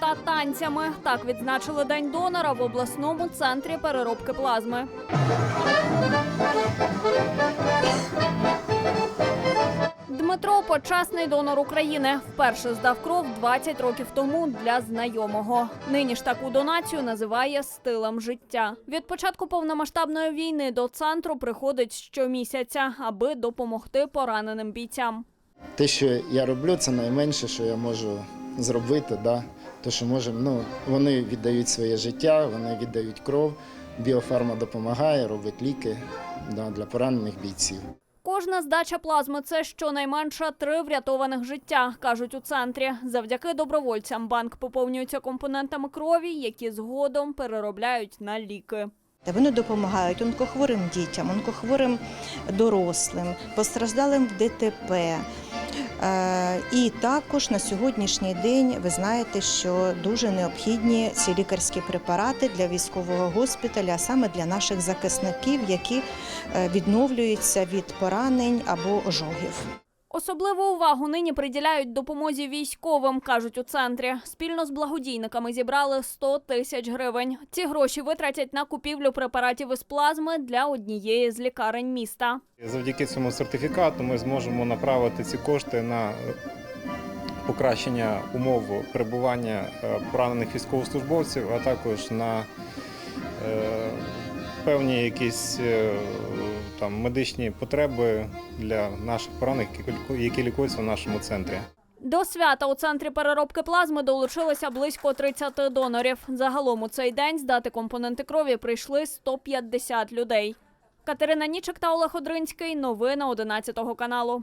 та танцями. Так відзначили День донора в обласному центрі переробки плазми. Дмитро почесний донор України. Вперше здав кров 20 років тому для знайомого. Нині ж таку донацію називає стилем життя. Від початку повномасштабної війни до центру приходить щомісяця, аби допомогти пораненим бійцям. Те, що я роблю, це найменше, що я можу зробити. Да? То, що можемо, ну, вони віддають своє життя, вони віддають кров. Біофарма допомагає, робить ліки да, для поранених бійців. Кожна здача плазми це щонайменше три врятованих життя, кажуть у центрі. Завдяки добровольцям банк поповнюється компонентами крові, які згодом переробляють на ліки. Та Вони допомагають онкохворим дітям, онкохворим дорослим, постраждалим в ДТП. Е, І також на сьогоднішній день ви знаєте, що дуже необхідні ці лікарські препарати для військового госпіталя, а саме для наших захисників, які е, відновлюються від поранень або ожогів. Особливу увагу нині приділяють допомозі військовим, кажуть у центрі. Спільно з благодійниками зібрали 100 тисяч гривень. Ці гроші витратять на купівлю препаратів із плазми для однієї з лікарень міста. Завдяки цьому сертифікату ми зможемо направити ці кошти на покращення умов перебування е, поранених військовослужбовців, а також на е, певні якісь е, там медичні потреби для наших поранених, які лікуються в нашому центрі. До свята у центрі переробки плазми долучилося близько 30 донорів. Загалом у цей день здати компоненти крові прийшли 150 людей. Катерина Нічик та Олег Одринський. Новини 11 каналу.